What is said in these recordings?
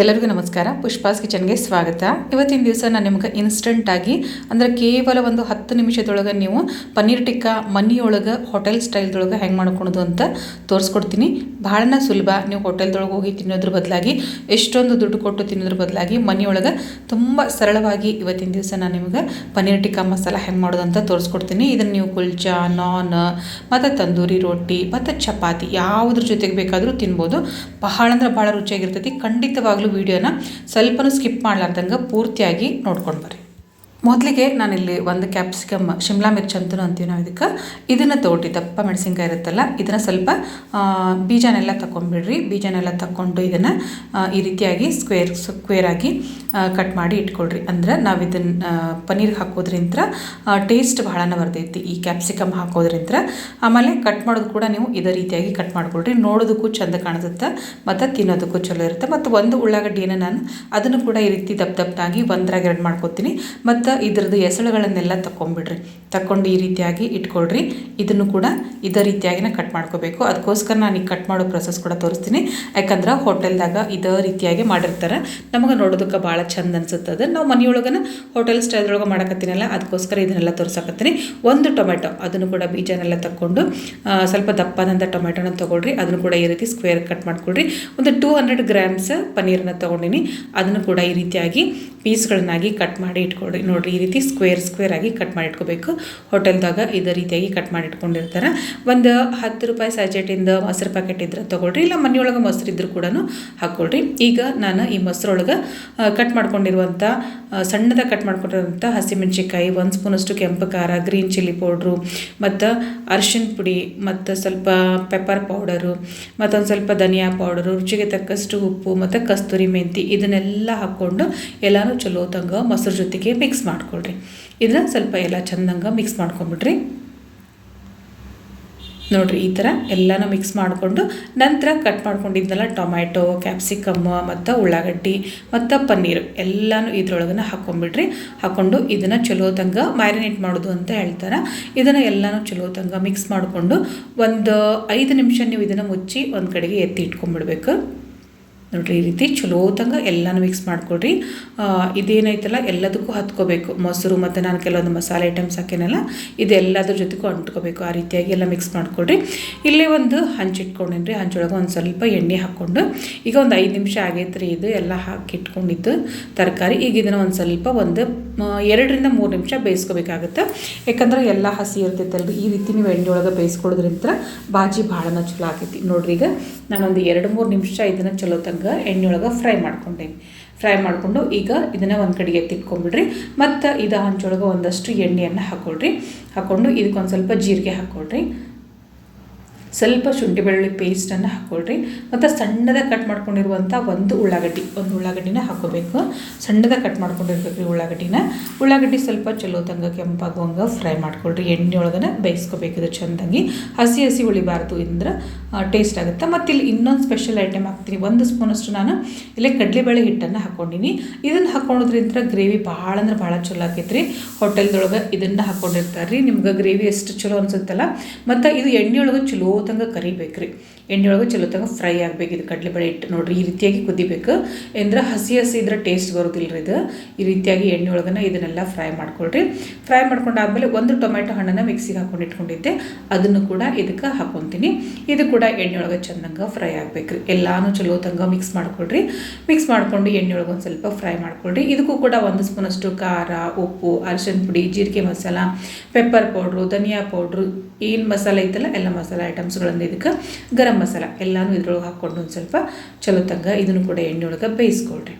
ಎಲ್ಲರಿಗೂ ನಮಸ್ಕಾರ. ಪುಷ್ಪಾಸ್ ಕಿಚನ್ಗೆ ಸ್ವಾಗತ. ಇವತ್ತಿನ ದಿವಸ ನಾನು ನಿಮ್ಗೆ ಇನ್ಸ್ಟಂಟಾಗಿ ಅಂದರೆ ಕೇವಲ ಒಂದು ಹತ್ತು ನಿಮಿಷದೊಳಗೆ ನೀವು ಪನ್ನೀರ್ ಟಿಕ್ಕಾ ಮನಿಯೊಳಗೆ, ಹೋಟೆಲ್ ಸ್ಟೈಲ್ದೊಳಗೆ ಹೆಂಗೆ ಮಾಡ್ಕೊಳೋದು ಅಂತ ತೋರಿಸ್ಕೊಡ್ತೀನಿ. ಭಾಳನ ಸುಲಭ. ನೀವು ಹೋಟೆಲ್ದೊಳಗೆ ಹೋಗಿ ತಿನ್ನೋದ್ರ ಬದಲಾಗಿ, ಎಷ್ಟೊಂದು ದುಡ್ಡು ಕೊಟ್ಟು ತಿನ್ನೋದ್ರ ಬದಲಾಗಿ ಮನಿಯೊಳಗೆ ತುಂಬ ಸರಳವಾಗಿ ಇವತ್ತಿನ ದಿವಸ ನಾನು ನಿಮ್ಗೆ ಪನ್ನೀರ್ ಟಿಕ್ಕಾ ಮಸಾಲ ಹೆಂಗೆ ಮಾಡೋದು ಅಂತ ತೋರಿಸ್ಕೊಡ್ತೀನಿ. ಇದನ್ನು ನೀವು ಕುಲ್ಚಾ, ನಾನ್, ಮತ್ತು ತಂದೂರಿ ರೊಟ್ಟಿ ಮತ್ತು ಚಪಾತಿ, ಯಾವುದ್ರ ಜೊತೆಗೆ ಬೇಕಾದರೂ ತಿನ್ಬೋದು. ಬಹಳ ಅಂದ್ರೆ ಭಾಳ ರುಚಿಯಾಗಿರ್ತೈತಿ. ಖಂಡಿತವಾಗ್ಲೂ ವಿಡಿಯೋನ ಸ್ವಲ್ಪನೂ ಸ್ಕಿಪ್ ಮಾಡ್ಲಾರ್ದಂಗೆ ಪೂರ್ತಿಯಾಗಿ ನೋಡ್ಕೊಂಡು ಬರ್ರಿ. ಮೊದಲಿಗೆ ನಾನಿಲ್ಲಿ ಒಂದು ಕ್ಯಾಪ್ಸಿಕಮ್ ಶಿಮ್ಲಾ ಮಿರ್ಚ್ ಅಂತೂ ಅಂತೀವಿ ನಾವು ಇದಕ್ಕೆ. ಇದನ್ನು ತೊಗೊಳ್ರಿ ದಪ್ಪ ಮೆಣಸಿನ್ಕಾಯಿ ಇರುತ್ತಲ್ಲ, ಇದನ್ನು ಸ್ವಲ್ಪ ಬೀಜನೆಲ್ಲ ತಗೊಂಡ್ಬಿಡ್ರಿ ಬೀಜನೆಲ್ಲ ತಗೊಂಡು ಇದನ್ನು ಈ ರೀತಿಯಾಗಿ ಸ್ಕ್ವೇರ್ ಸ್ಕ್ವೇರ್ ಆಗಿ ಕಟ್ ಮಾಡಿ ಇಟ್ಕೊಳ್ರಿ. ಅಂದ್ರೆ ನಾವು ಇದನ್ನು ಪನ್ನೀರ್ಗೆ ಹಾಕೋದ್ರಿಂದ ಟೇಸ್ಟ್ ಭಾಳನ ಬರ್ತೈತಿ ಈ ಕ್ಯಾಪ್ಸಿಕಮ್ ಹಾಕೋದ್ರಿಂದ ಆಮೇಲೆ ಕಟ್ ಮಾಡೋದು ಕೂಡ ನೀವು ಇದೇ ರೀತಿಯಾಗಿ ಕಟ್ ಮಾಡ್ಕೊಳ್ರಿ. ನೋಡೋದಕ್ಕೂ ಚೆಂದ ಕಾಣಿಸುತ್ತೆ, ಮತ್ತು ತಿನ್ನೋದಕ್ಕೂ ಚಲೋ ಇರುತ್ತೆ. ಮತ್ತು ಒಂದು ಉಳ್ಳಾಗಡ್ಡಿಯನ್ನು ನಾನು ಅದನ್ನು ಕೂಡ ಈ ರೀತಿ ದಪ್ಪ ದಪ್ಪನಾಗಿ ಒಂದ್ರಾಗ ಎರಡು ಮಾಡ್ಕೊತೀನಿ. ಮತ್ತು ಇದ್ರದ್ದು ಎಸಳುಗಳನ್ನೆಲ್ಲ ತಗೊಂಬಿಡ್ರಿ ತಗೊಂಡು ಈ ರೀತಿಯಾಗಿ ಇಟ್ಕೊಳ್ರಿ. ಇದನ್ನು ಕೂಡ ಇದೇ ರೀತಿಯಾಗಿನ ಕಟ್ ಮಾಡ್ಕೋಬೇಕು. ಅದಕ್ಕೋಸ್ಕರ ನಾನು ಈ ಕಟ್ ಮಾಡೋ ಪ್ರೊಸೆಸ್ ಕೂಡ ತೋರಿಸ್ತೀನಿ. ಯಾಕಂದ್ರೆ ಹೋಟೆಲ್ದಾಗ ಇದೇ ರೀತಿಯಾಗಿ ಮಾಡಿರ್ತಾರೆ. ನಮಗೆ ನೋಡೋದಕ್ಕೆ ಭಾಳ ಚಂದ ಅನ್ಸುತ್ತದೆ ನಾವು ಮನೆಯೊಳಗನ ಹೋಟೆಲ್ ಸ್ಟೈಲ್ದೊಳಗೆ ಮಾಡಕತ್ತೀನಲ್ಲ, ಅದಕ್ಕೋಸ್ಕರ ಇದನ್ನೆಲ್ಲ ತೋರಿಸಕತ್ತೀನಿ. ಒಂದು ಟೊಮೆಟೊ ಅದನ್ನು ಕೂಡ ಬೀಜನೆಲ್ಲ ತಗೊಂಡು ಸ್ವಲ್ಪ ದಪ್ಪದಂಥ ಟೊಮೆಟೊನ ತೊಗೊಳ್ರಿ. ಅದನ್ನು ಕೂಡ ಈ ರೀತಿ ಸ್ಕ್ವೇರ್ ಕಟ್ ಮಾಡ್ಕೊಳ್ರಿ. ಒಂದು ಟೂ ಹಂಡ್ರೆಡ್ ಗ್ರಾಮ್ಸ್ ಪನ್ನೀರನ್ನ ತೊಗೊಂಡಿನಿ. ಅದನ್ನು ಕೂಡ ಈ ರೀತಿಯಾಗಿ ಪೀಸ್ಗಳನ್ನಾಗಿ ಕಟ್ ಮಾಡಿ ಇಟ್ಕೊಳ್ರಿ. ನೋಡ್ರಿ. ಈ ರೀತಿ ಸ್ಕ್ವೇರ್ ಸ್ಕ್ವೇರ್ ಆಗಿ ಕಟ್ ಮಾಡಿ ಇಟ್ಕೋಬೇಕು ಹೋಟೆಲ್ದಾಗ ಇದೇ ರೀತಿಯಾಗಿ ಕಟ್ ಮಾಡಿ ಇಟ್ಕೊಂಡಿರ್ತಾರೆ ಒಂದು ಹತ್ತು ರೂಪಾಯಿ ಸ್ಯಾಚೆಟಿಂದ ಮೊಸರು ಪ್ಯಾಕೆಟ್ ಇದ್ರೆ ತೊಗೊಳ್ರಿ, ಇಲ್ಲ ಮನೆಯೊಳಗೆ ಮೊಸರು ಇದ್ರೂ ಕೂಡ ಹಾಕ್ಕೊಳ್ರಿ. ಈಗ ನಾನು ಈ ಮೊಸರೊಳಗೆ ಕಟ್ ಮಾಡ್ಕೊಂಡಿರುವಂಥ ಸಣ್ಣದಾಗಿ ಕಟ್ ಮಾಡ್ಕೊಂಡಿರುವಂಥ ಹಸಿಮೆಣಸಿಕಾಯಿ ಒಂದು ಸ್ಪೂನಷ್ಟು ಕೆಂಪು ಖಾರ ಗ್ರೀನ್ ಚಿಲ್ಲಿ ಪೌಡ್ರು ಮತ್ತು ಅರಿಶಿನ ಪುಡಿ, ಮತ್ತು ಸ್ವಲ್ಪ ಪೆಪ್ಪರ್ ಪೌಡರು ಮತ್ತೊಂದು ಸ್ವಲ್ಪ ಧನಿಯಾ ಪೌಡರು ರುಚಿಗೆ ತಕ್ಕಷ್ಟು ಉಪ್ಪು, ಮತ್ತು ಕಸ್ತೂರಿ ಮೆಂತಿ ಇದನ್ನೆಲ್ಲ ಹಾಕ್ಕೊಂಡು ಎಲ್ಲನೂ ಚಲೋ ತಂಗ ಮೊಸರು ಜೊತೆಗೆ ಮಿಕ್ಸ್ ಮಾಡ್ಕೊಳ್ರಿ. ಇದನ್ನ ಸ್ವಲ್ಪ ಎಲ್ಲ ಚಂದಂಗ ಮಿಕ್ಸ್ ಮಾಡ್ಕೊಂಬಿಡ್ರಿ. ನೋಡ್ರಿ, ಈ ಥರ ಎಲ್ಲನೂ ಮಿಕ್ಸ್ ಮಾಡಿಕೊಂಡು ನಂತರ ಕಟ್ ಮಾಡ್ಕೊಂಡಿದ್ದೆಲ್ಲ ಟೊಮ್ಯಾಟೊ ಕ್ಯಾಪ್ಸಿಕಮ್ ಮತ್ತು ಉಳ್ಳಾಗಡ್ಡಿ ಮತ್ತು ಪನ್ನೀರು ಎಲ್ಲನೂ ಇದ್ರೊಳಗನ ಹಾಕ್ಕೊಂಬಿಡ್ರಿ ಹಾಕ್ಕೊಂಡು ಇದನ್ನು ಚಲೋ ತಂಗ ಮ್ಯಾರಿನೇಟ್ ಮಾಡೋದು ಅಂತ ಹೇಳ್ತಾರೆ. ಇದನ್ನು ಎಲ್ಲನೂ ಚಲೋ ತಂಗ ಮಿಕ್ಸ್ ಮಾಡಿಕೊಂಡು ಒಂದು ಐದು ನಿಮಿಷ ನೀವು ಇದನ್ನು ಮುಚ್ಚಿ ಒಂದು ಕಡೆಗೆ ಎತ್ತಿ ಇಟ್ಕೊಂಡ್ಬಿಡ್ಬೇಕು ನೋಡ್ರಿ, ಈ ರೀತಿ ಚಲೋತಂಗ ಎಲ್ಲನೂ ಮಿಕ್ಸ್ ಮಾಡ್ಕೊಳ್ರಿ. ಇದೇನೈತಲ್ಲ, ಎಲ್ಲದಕ್ಕೂ ಹತ್ಕೋಬೇಕು. ಮೊಸರು ಮತ್ತು ನಾನು ಕೆಲವೊಂದು ಮಸಾಲೆ ಐಟಮ್ಸ್ ಹಾಕೇನಲ್ಲ, ಇದೆಲ್ಲದ್ರ ಜೊತೆಗೂ ಅಂಟ್ಕೋಬೇಕು. ಆ ರೀತಿಯಾಗಿ ಎಲ್ಲ ಮಿಕ್ಸ್ ಮಾಡ್ಕೊಳ್ರಿ. ಇಲ್ಲೇ ಒಂದು ಹಂಚಿಟ್ಕೊಂಡೇನ್ರಿ ಹಂಚೊಳಗೆ ಒಂದು ಸ್ವಲ್ಪ ಎಣ್ಣೆ ಹಾಕ್ಕೊಂಡು, ಈಗ ಒಂದು ಐದು ನಿಮಿಷ ಆಗೈತೆ ರೀ ಇದು ಎಲ್ಲ ಹಾಕಿಟ್ಕೊಂಡಿದ್ದು. ತರಕಾರಿ, ಈಗ ಇದನ್ನು ಒಂದು ಸ್ವಲ್ಪ ಒಂದು ಎರಡರಿಂದ ಮೂರು ನಿಮಿಷ ಬೇಯಿಸ್ಕೋಬೇಕಾಗುತ್ತೆ. ಯಾಕಂದ್ರೆ ಎಲ್ಲ ಹಸಿ ಇರ್ತೈತಲ್ರಿ ಈ ರೀತಿ ನೀವು ಎಣ್ಣೆ ಒಳಗೆ ಬೇಯಿಸ್ಕೊಳೋದ್ರಿಂದ ಬಾಜಿ ಭಾಳನ ಚಲೋ ಆಗೈತಿ ನೋಡ್ರಿ ಈಗ ನಾನೊಂದು ಎರಡು ಮೂರು ನಿಮಿಷ ಇದನ್ನು ಚಲೋ ತಂಗ ಎಣ್ಣೆ ಒಳಗೆ ಫ್ರೈ ಮಾಡ್ಕೊಂಡೇನಿ. ಫ್ರೈ ಮಾಡಿಕೊಂಡು ಈಗ ಇದನ್ನು ಒಂದು ಕಡೆಗೆ ತಿಕ್ಕೊಂಬಿಡ್ರಿ ಮತ್ತು ಇದು ಹಂಚೊಳಗೆ ಒಂದಷ್ಟು ಎಣ್ಣೆಯನ್ನು ಹಾಕ್ಕೊಳ್ರಿ ಹಾಕ್ಕೊಂಡು ಇದಕ್ಕೊಂದು ಸ್ವಲ್ಪ ಜೀರಿಗೆ ಹಾಕ್ಕೊಳ್ರಿ ಸ್ವಲ್ಪ ಶುಂಠಿ ಬೆಳ್ಳುಳ್ಳಿ ಪೇಸ್ಟನ್ನು ಹಾಕ್ಕೊಳ್ರಿ ಮತ್ತು ಸಣ್ಣದ ಕಟ್ ಮಾಡ್ಕೊಂಡಿರುವಂಥ ಒಂದು ಉಳ್ಳಾಗಡ್ಡಿ, ಒಂದು ಉಳ್ಳಾಗಡ್ಡಿನ ಹಾಕೋಬೇಕು. ಸಣ್ಣದ ಕಟ್ ಮಾಡ್ಕೊಂಡಿರ್ಬೇಕು ರೀ ಉಳ್ಳಾಗಡ್ಡಿನ. ಉಳ್ಳಾಗಡ್ಡಿ ಸ್ವಲ್ಪ ಚಲೋ ತಂಗ ಕೆಂಪಾಗುವಂಗೆ ಫ್ರೈ ಮಾಡ್ಕೊಳ್ರಿ. ಎಣ್ಣೆ ಒಳಗನ ಬೇಯಿಸ್ಕೋಬೇಕು ಇದು ಚೆಂದಾಗಿ. ಹಸಿ ಹಸಿ ಉಳಿಬಾರ್ದು ಅಂದ್ರೆ ಟೇಸ್ಟ್ ಆಗುತ್ತೆ. ಮತ್ತು ಇಲ್ಲಿ ಇನ್ನೊಂದು ಸ್ಪೆಷಲ್ ಐಟಮ್ ಹಾಕ್ತೀನಿ. ಒಂದು ಸ್ಪೂನಷ್ಟು ನಾನು ಇಲ್ಲೇ ಕಡಲೆಬೇಳೆ ಹಿಟ್ಟನ್ನು ಹಾಕ್ಕೊಂಡಿನಿ ಇದನ್ನು ಹಾಕ್ಕೊಳೋದ್ರಿಂದ ಗ್ರೇವಿ ಭಾಳ ಅಂದ್ರೆ ಭಾಳ ಚಲೋ ಆಕೈತ್ರಿ. ಹೋಟೆಲ್ದೊಳಗೆ ಇದನ್ನು ಹಾಕ್ಕೊಂಡಿರ್ತಾರೆ ರೀ ನಿಮ್ಗೆ ಗ್ರೇವಿ ಎಷ್ಟು ಚಲೋ ಅನ್ಸುತ್ತಲ್ಲ. ಮತ್ತು ಇದು ಎಣ್ಣೆ ಒಳಗೆ ಚಲೋ ತಂಗ ಕರಿಬೇಕು ರೀ ಎಣ್ಣೆ ಒಳಗೆ ಚಲೋ ತಂಗ ಫ್ರೈ ಆಗಬೇಕು. ಇದು ಕಡಲೆಬೇಳೆ ಹಿಟ್ಟು ನೋಡ್ರಿ, ಈ ರೀತಿಯಾಗಿ ಕುದಿಬೇಕು. ಅಂದ್ರೆ ಹಸಿ ಹಸಿ ಇದ್ರೆ ಟೇಸ್ಟ್ ಬರೋದಿಲ್ಲ ರೀ ಇದು. ಈ ರೀತಿಯಾಗಿ ಎಣ್ಣೆ ಒಳಗನ ಇದನ್ನೆಲ್ಲ ಫ್ರೈ ಮಾಡ್ಕೊಳ್ರಿ. ಫ್ರೈ ಮಾಡ್ಕೊಂಡಾದ್ಮೇಲೆ ಒಂದು ಟೊಮೆಟೊ ಹಣ್ಣನ್ನು ಮಿಕ್ಸಿಗೆ ಹಾಕೊಂಡು ಇಟ್ಕೊಂಡಿದ್ದೆ. ಅದನ್ನು ಕೂಡ ಇದಕ್ಕೆ ಹಾಕೊತೀನಿ. ಇದು ಕೂಡ ಎಣ್ಣೆ ಒಳಗೆ ಚಂದಂಗ ಫ್ರೈ ಆಗ್ಬೇಕ್ರಿ. ಎಲ್ಲಾನು ಚಲೋ ತಂಗ ಮಿಕ್ಸ್ ಮಾಡ್ಕೊಳ್ರಿ. ಮಿಕ್ಸ್ ಮಾಡ್ಕೊಂಡು ಎಣ್ಣೆ ಒಳಗೆ ಒಂದು ಸ್ವಲ್ಪ ಫ್ರೈ ಮಾಡ್ಕೊಳ್ರಿ. ಇದಕ್ಕೂ ಕೂಡ ಒಂದು ಸ್ಪೂನಷ್ಟು ಖಾರ, ಉಪ್ಪು ಅರಿಶಿನ ಪುಡಿ, ಜೀರಿಗೆ ಮಸಾಲ ಪೆಪ್ಪರ್ ಪೌಡ್ರು ಧನಿಯಾ ಪೌಡ್ರು ಏನು ಮಸಾಲೆ ಐತಲ್ಲ, ಎಲ್ಲ ಮಸಾಲೆ ಐಟಮ್ಸ್ಗಳನ್ನು ಇದಕ್ಕೆ ಗರಂ ಮಸಾಲ ಎಲ್ಲನೂ ಇದ್ರೊಳಗೆ ಹಾಕ್ಕೊಂಡು ಒಂದು ಸ್ವಲ್ಪ ಚಲೋ ತಂಗ ಇದನ್ನು ಕೂಡ ಎಣ್ಣೆ ಒಳಗೆ ಬೇಯಿಸ್ಕೊಳ್ರಿ.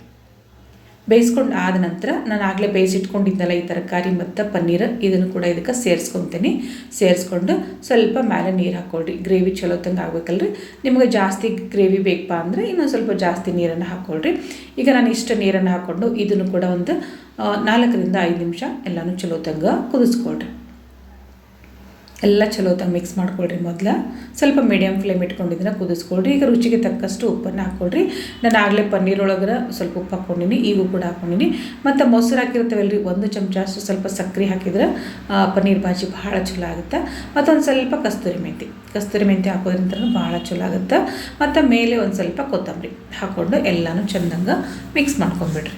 ಬೇಯಿಸ್ಕೊಂಡು ಆದ ನಂತರ ನಾನು ಆಗಲೇ ಬೇಯಿಸಿಟ್ಕೊಂಡಿದ್ದಲ್ಲ ಈ ತರಕಾರಿ ಮತ್ತು ಪನ್ನೀರ್ ಇದನ್ನು ಕೂಡ ಇದಕ್ಕೆ ಸೇರಿಸ್ಕೊತೀನಿ. ಸೇರಿಸ್ಕೊಂಡು ಸ್ವಲ್ಪ ಮೇಲೆ ನೀರು ಹಾಕ್ಕೊಳ್ರಿ ಗ್ರೇವಿ ಚಲೋ ತಂಗ ಆಗ್ಬೇಕಲ್ರಿ. ನಿಮಗೆ ಜಾಸ್ತಿ ಗ್ರೇವಿ ಬೇಕಪ್ಪ ಅಂದರೆ ಇನ್ನೊಂದು ಸ್ವಲ್ಪ ಜಾಸ್ತಿ ನೀರನ್ನು ಹಾಕ್ಕೊಳ್ರಿ ಈಗ ನಾನು ಇಷ್ಟು ನೀರನ್ನು ಹಾಕ್ಕೊಂಡು ಇದನ್ನು ಕೂಡ ಒಂದು ನಾಲ್ಕರಿಂದ ಐದು ನಿಮಿಷ ಎಲ್ಲನೂ ಚಲೋ ತಂಗ ಕುದಿಸ್ಕೊಳ್ರಿ. ಎಲ್ಲ ಚಲೋ ಹೊತ್ತಾಗಿ ಮಿಕ್ಸ್ ಮಾಡ್ಕೊಳ್ರಿ ಮೊದಲು. ಸ್ವಲ್ಪ ಮೀಡಿಯಮ್ ಫ್ಲೇಮ್ ಇಟ್ಕೊಂಡಿದ್ದನ್ನ ಕುದಿಸ್ಕೊಳ್ರಿ. ಈಗ ರುಚಿಗೆ ತಕ್ಕಷ್ಟು ಉಪ್ಪನ್ನು ಹಾಕ್ಕೊಳ್ರಿ ನಾನು ಆಗಲೇ ಪನ್ನೀರ್ ಒಳಗೆ ಸ್ವಲ್ಪ ಉಪ್ಪು ಹಾಕ್ಕೊಂಡಿನಿ, ಈಗೂ ಕೂಡ ಹಾಕ್ಕೊಂಡಿನಿ. ಮತ್ತು ಮೊಸರು ರೀ ಒಂದು ಚಮಚ ಅಷ್ಟು ಸ್ವಲ್ಪ ಸಕ್ಕರೆ ಹಾಕಿದ್ರೆ ಪನ್ನೀರ್ ಬಾಜಿ ಭಾಳ ಚಲೋ ಆಗುತ್ತೆ. ಮತ್ತೊಂದು ಸ್ವಲ್ಪ ಕಸ್ತೂರಿ ಮೆಂತಿ. ಕಸ್ತೂರಿ ಮೆಂತಿ ಹಾಕೋದ್ರಿಂದ ಭಾಳ ಚಲೋ ಆಗುತ್ತೆ. ಮತ್ತು ಮೇಲೆ ಒಂದು ಸ್ವಲ್ಪ ಕೊತ್ತಂಬರಿ ಹಾಕ್ಕೊಂಡು ಎಲ್ಲನೂ ಚೆಂದಂಗೆ ಮಿಕ್ಸ್ ಮಾಡ್ಕೊಂಬಿಡ್ರಿ.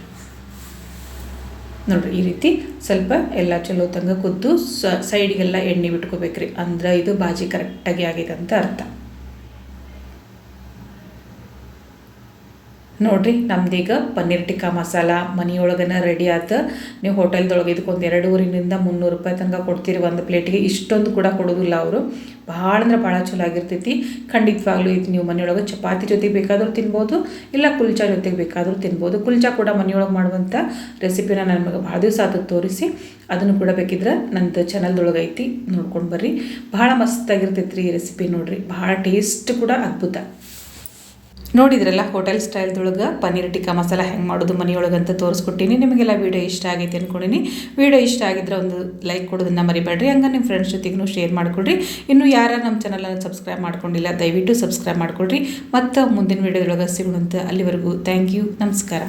ನೋಡ್ರಿ, ಈ ರೀತಿ ಸ್ವಲ್ಪ ಎಲ್ಲ ಚಲೋ ತಂಗ ಕುದ್ದು ಸೈಡಿಗೆಲ್ಲ ಎಣ್ಣೆ ಬಿಟ್ಕೋಬೇಕ್ರಿ. ಅಂದ್ರೆ ಇದು ಬಾಜಿ ಕರೆಕ್ಟಾಗಿ ಆಗಿದೆ ಅಂತ ಅರ್ಥ. ನೋಡ್ರಿ, ನಮ್ದೀಗ ಪನ್ನೀರ್ ಟಿಕ್ಕಾ ಮಸಾಲ ಮನೆಯೊಳಗನ ರೆಡಿ ಆತ. ನೀವು ಹೋಟೆಲ್ದೊಳಗೆ ಇದಕ್ಕೊಂದು ಎರಡೂವರಿನಿಂದ ಮುನ್ನೂರು ರೂಪಾಯಿ ತನಕ ಕೊಡ್ತೀರಿ ಒಂದು ಪ್ಲೇಟಿಗೆ ಇಷ್ಟೊಂದು ಕೂಡ ಕೊಡೋದಿಲ್ಲ ಅವರು. ಭಾಳ ಅಂದ್ರೆ ಭಾಳ ಚಲೋ ಆಗಿರ್ತೈತಿ. ಖಂಡಿತವಾಗ್ಲೂ ಇದು ನೀವು ಮನೆಯೊಳಗೆ ಚಪಾತಿ ಜೊತೆಗೆ ಬೇಕಾದರೂ ತಿನ್ಬೋದು, ಇಲ್ಲ ಕುಲ್ಚಾ ಜೊತೆಗೆ ಬೇಕಾದರೂ ತಿನ್ಬೋದು. ಕುಲ್ಚಾ ಕೂಡ ಮನೆಯೊಳಗೆ ಮಾಡುವಂಥ ರೆಸಿಪಿನ ನಮಗೆ ಭಾಳ ದಿವಸ ಆದ ತೋರಿಸಿ. ಅದನ್ನು ಕೂಡ ಬೇಕಿದ್ರೆ ನಂದು ಚಾನಲ್ದೊಳಗೆ ಐತಿ, ನೋಡ್ಕೊಂಡು ಬರ್ರಿ. ಭಾಳ ಮಸ್ತಾಗಿರ್ತೈತೆ ರೀ ಈ ರೆಸಿಪಿ ನೋಡಿರಿ. ಭಾಳ ಟೇಸ್ಟ್ ಕೂಡ ಅದ್ಭುತ. ನೋಡಿದ್ರಲ್ಲ ಹೋಟೆಲ್ ಸ್ಟೈಲ್ದೊಳಗೆ? ಪನ್ನೀರ್ ಟಿಕ್ಕಾ ಮಸಾಲ ಹೆಂಗೆ ಮಾಡೋದು ಮನೆಯೊಳಗೆ ಅಂತ ತೋರಿಸ್ಕೊಟ್ಟಿನಿ. ನಿಮಗೆಲ್ಲ ವೀಡಿಯೋ ಇಷ್ಟ ಆಗೈತೆ ಅಂದ್ಕೊಂಡಿನಿ ವೀಡಿಯೋ ಇಷ್ಟ ಆಗಿದ್ರೆ ಒಂದು ಲೈಕ್ ಕೊಡೋದನ್ನು ಮರಿಬೇಡ್ರಿ. ಹಂಗೆ ನಿಮ್ಮ ಫ್ರೆಂಡ್ಸ್ ಜೊತೆಗೂ ಶೇರ್ ಮಾಡಿಕೊಡ್ರಿ. ಇನ್ನು ಯಾರು ನಮ್ಮ ಚಾನಲನ್ನು ಸಬ್ಸ್ಕ್ರೈಬ್ ಮಾಡ್ಕೊಂಡಿಲ್ಲ, ದಯವಿಟ್ಟು ಸಬ್ಸ್ಕ್ರೈಬ್ ಮಾಡಿಕೊಡ್ರಿ. ಮತ್ತು ಮುಂದಿನ ವೀಡಿಯೋದೊಳಗೆ ಸಿಗೋಣಂತ ಅಲ್ಲಿವರೆಗೂ ಥ್ಯಾಂಕ್ ಯು ನಮಸ್ಕಾರ.